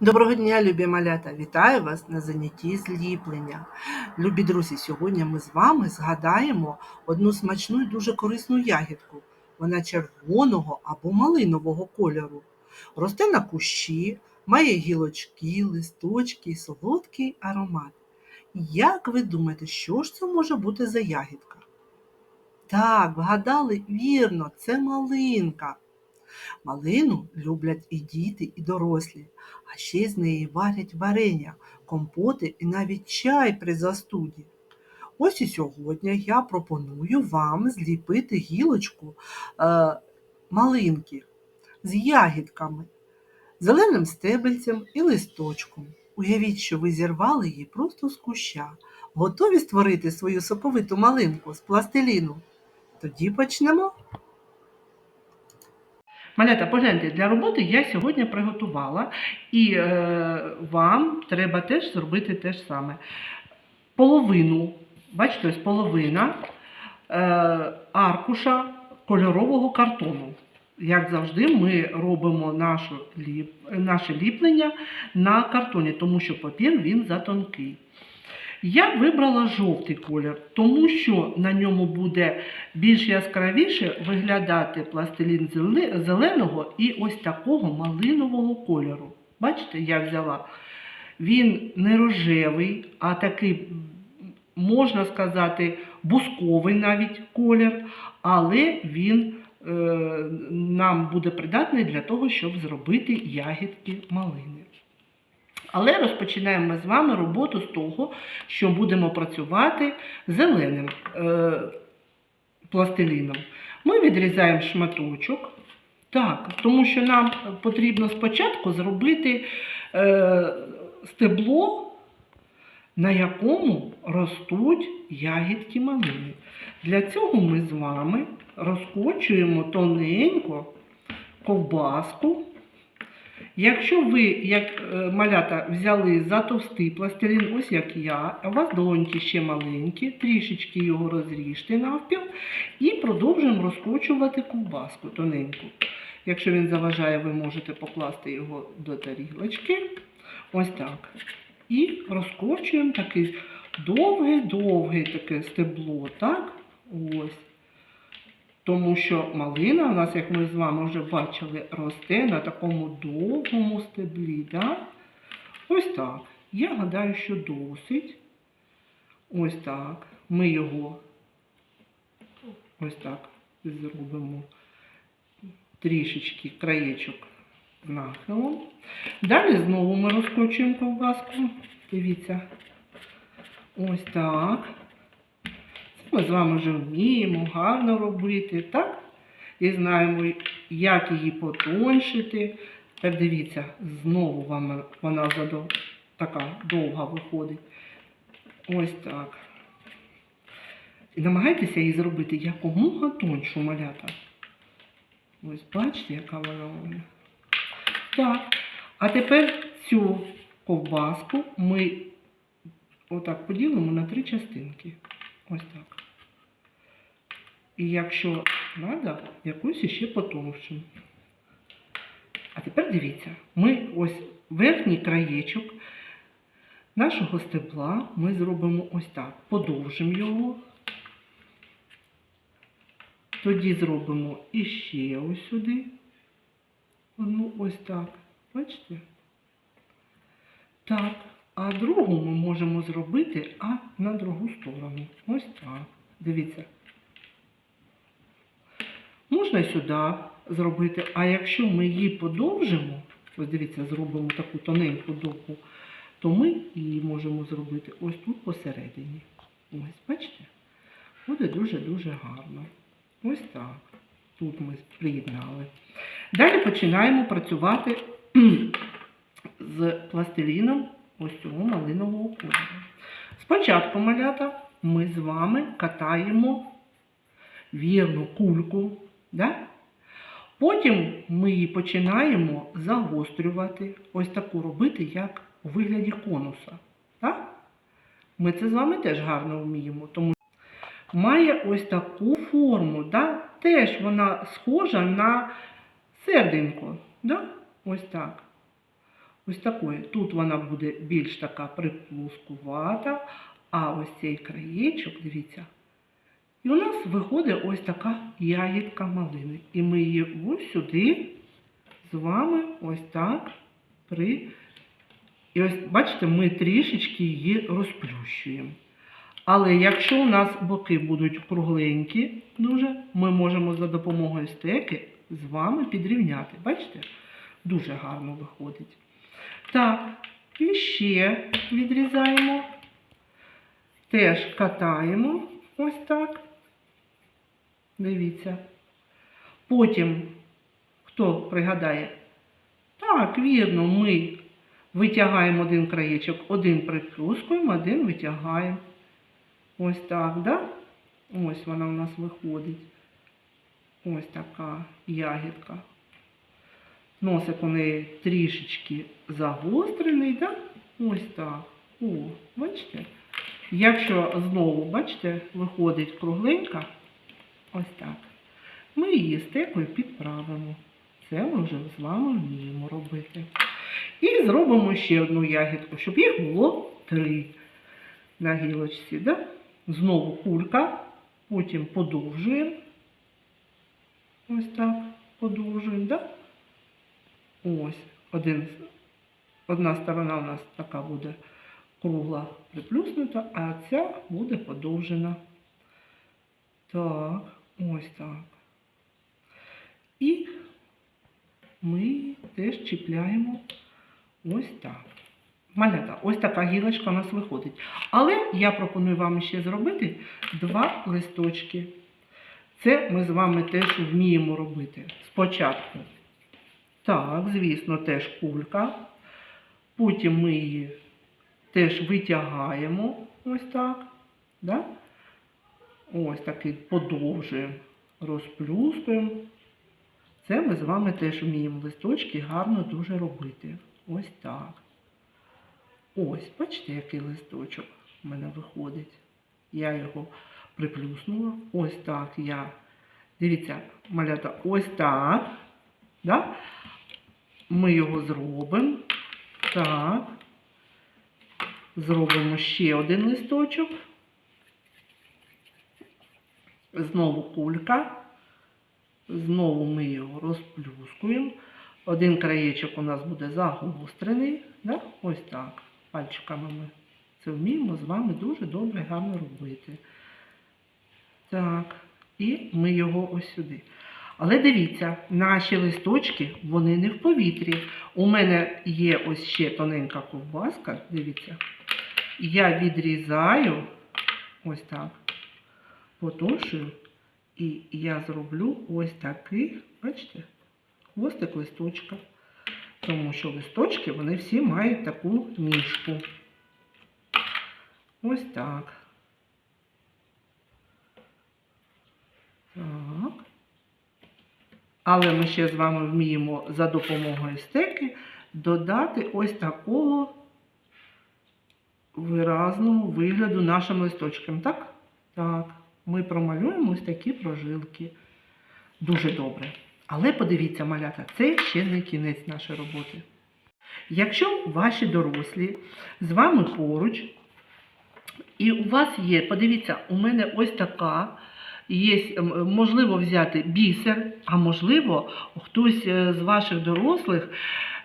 Доброго дня, любі малята! Вітаю вас на занятті зліплення. Любі друзі, сьогодні ми з вами згадаємо одну смачну і дуже корисну ягідку. Вона червоного або малинового кольору. Росте на кущі, має гілочки, листочки солодкий аромат. Як ви думаєте, що ж це може бути за ягідка? Так, вгадали вірно, це малинка. Малину люблять і діти, і дорослі, а ще з неї варять варення, компоти і навіть чай при застуді. Ось і сьогодні я пропоную вам зліпити гілочку е, малинки з ягідками, зеленим стебельцем і листочком. Уявіть, що ви зірвали її просто з куща, готові створити свою соковиту малинку з пластиліну. Тоді почнемо. Малята, погляньте, для роботи я сьогодні приготувала, і е, вам треба теж зробити те ж саме. Половину, бачите, ось половина е, аркуша кольорового картону. Як завжди, ми робимо нашу наше ліплення на картоні, тому що папір він затонкий. Я вибрала жовтий колір, тому що на ньому буде більш яскравіше виглядати пластилін зеленого і ось такого малинового кольору. Бачите, я взяла. Він не рожевий, а такий, можна сказати, бусковий навіть колір, але він е, нам буде придатний для того, щоб зробити ягідки малини. Але розпочинаємо ми з вами роботу з того, що будемо працювати зеленим е, пластиліном. Ми відрізаємо шматочок. Так, тому що нам потрібно спочатку зробити е, стебло, на якому ростуть ягідки малини. Для цього ми з вами розкочуємо тоненько ковбаску. Якщо ви, як е, малята, взяли затовстий пластилін, ось як я, у вас долоньки ще маленькі, трішечки його розріжте навпіл і продовжуємо розкручувати ковбаску тоненьку. Якщо він заважає, ви можете покласти його до тарілочки. Ось так. І розкочуємо таке довге-довге таке стебло. Так? Ось. Тому що малина у нас, як ми з вами вже бачили, росте на такому довгому стеблі. Да? Ось так. Я гадаю, що досить. Ось так. Ми його ось так зробимо трішечки краєчок нахилом. Далі знову ми розкочуємо ковбаску. Дивіться. Ось так. Ми з вами вже вміємо гарно робити, так? І знаємо, як її потоншити. Так дивіться, знову вам вона задов... така довга виходить. Ось так. І намагайтеся її зробити якомога тоншу малята. Ось бачите, яка вона у мене. Так. А тепер цю ковбаску ми отак поділимо на три частинки. Ось так. І якщо треба, якусь ще потовщимо. А тепер дивіться, ми ось верхній краєчок нашого стебла ми зробимо ось так. Подовжимо його. Тоді зробимо іще ось сюди. Одну ось так. Бачите? Так. А другу ми можемо зробити а на другу сторону. Ось так. Дивіться. Можна сюди зробити, а якщо ми її подовжимо, ось дивіться, зробимо таку тоненьку довгу, то ми її можемо зробити ось тут посередині. Ось, бачите? Буде дуже-дуже гарно. Ось так. Тут ми приєднали. Далі починаємо працювати з пластиліном ось цього малинового кольору. Спочатку, малята, ми з вами катаємо вірну кульку. Да? Потім ми її починаємо загострювати, ось таку робити, як у вигляді конуса. Так? Ми це з вами теж гарно вміємо, тому має ось таку форму. Да? Теж вона схожа на серденько. Да? Ось так. Ось такої. Тут вона буде більш така приплускувата, а ось цей краєчок, дивіться. І у нас виходить ось така ягідка малини. І ми її ось сюди з вами ось так при. І ось, бачите, ми трішечки її розплющуємо. Але якщо у нас боки будуть кругленькі, дуже, ми можемо за допомогою стеки з вами підрівняти. Бачите? Дуже гарно виходить. Так, і ще відрізаємо. Теж катаємо ось так. Дивіться. Потім, хто пригадає, так, вірно, ми витягаємо один краєчок, один приплюскуємо, один витягаємо. Ось так, да? Ось вона у нас виходить. Ось така ягідка. Носик у неї трішечки загострений, да? Ось так. О, бачите? Якщо знову, бачите, виходить кругленька, ось так. Ми її стекою підправимо. Це ми вже з вами вміємо робити. І зробимо ще одну ягідку, щоб їх було три на гілочці. Да? Знову кулька, потім подовжуємо. Ось так, подовжуємо, да? Ось, один, одна сторона у нас така буде кругла приплюснута, а ця буде подовжена. Так, ось так. І ми теж чіпляємо ось так. Малята, ось така гілочка у нас виходить. Але я пропоную вам ще зробити два листочки. Це ми з вами теж вміємо робити. Спочатку. Так, звісно, теж кулька. Потім ми її теж витягаємо ось так. Да? Ось такий подовжуємо, розплюскуємо. Це ми з вами теж вміємо листочки гарно дуже робити. Ось так. Ось, бачите, який листочок в мене виходить. Я його приплюснула. Ось так я. Дивіться, малята, ось так. Да? Ми його зробимо. Так. Зробимо ще один листочок. Знову кулька. Знову ми його розплюскуємо. Один краєчок у нас буде загострений. Да? Ось так. Пальчиками ми це вміємо з вами дуже добре, гарно робити. Так, і ми його ось сюди. Але дивіться, наші листочки, вони не в повітрі. У мене є ось ще тоненька ковбаска, дивіться. Я відрізаю ось так, потушую, і я зроблю ось такий, бачите, хвостик листочка. Тому що листочки, вони всі мають таку ніжку. Ось так. Так. Але ми ще з вами вміємо за допомогою стеки додати ось такого виразного вигляду нашим листочкам. Так? Так. Ми промалюємо ось такі прожилки. Дуже добре. Але подивіться, малята, це ще не кінець нашої роботи. Якщо ваші дорослі з вами поруч, і у вас є, подивіться, у мене ось така, є, можливо взяти бісер, а можливо, хтось е, з ваших дорослих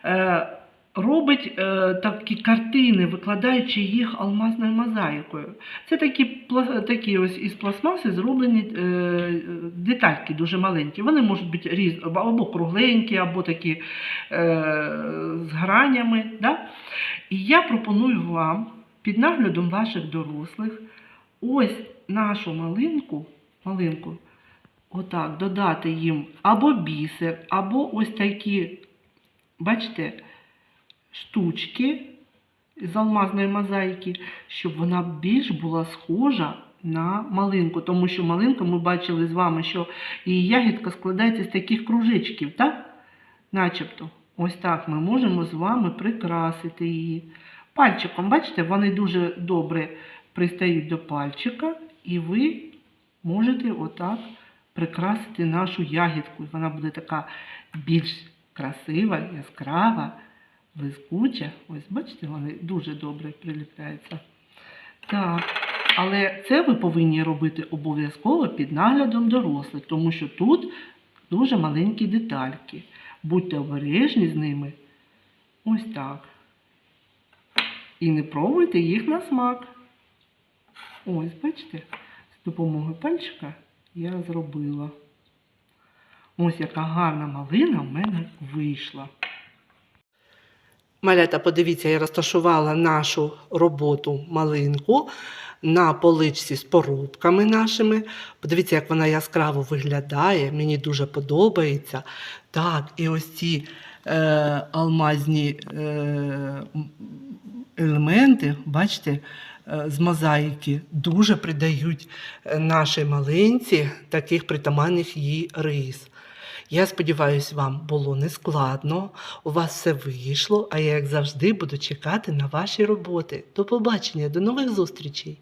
е, робить е, такі картини, викладаючи їх алмазною мозаїкою. Це такі, такі ось із пластмаси зроблені е, детальки дуже маленькі. Вони можуть бути різ, або кругленькі, або такі е, з гранями. Да? І я пропоную вам під наглядом ваших дорослих ось нашу малинку, малинку отак, додати їм або бісер, або ось такі, бачите, штучки з алмазної мозаїки, щоб вона більш була схожа на малинку. Тому що малинку ми бачили з вами, що її ягідка складається з таких кружечків, так? Начебто. Ось так ми можемо з вами прикрасити її. Пальчиком, бачите, вони дуже добре пристають до пальчика, і ви можете отак прикрасити нашу ягідку. Вона буде така більш красива, яскрава. Блискуче. Ось, бачите, вони дуже добре приліпляються. Так, але це ви повинні робити обов'язково під наглядом дорослих, тому що тут дуже маленькі детальки. Будьте обережні з ними. Ось так. І не пробуйте їх на смак. Ось, бачите, з допомогою пальчика я зробила. Ось яка гарна малина в мене вийшла. Малята, подивіться, я розташувала нашу роботу малинку на поличці з порубками нашими. Подивіться, як вона яскраво виглядає. Мені дуже подобається. Так, і ось ці е, алмазні е, елементи, бачите, е, з мозаїки дуже придають нашій малинці таких притаманних їй рис. Я сподіваюся, вам було нескладно, у вас все вийшло, а я, як завжди, буду чекати на ваші роботи. До побачення, до нових зустрічей!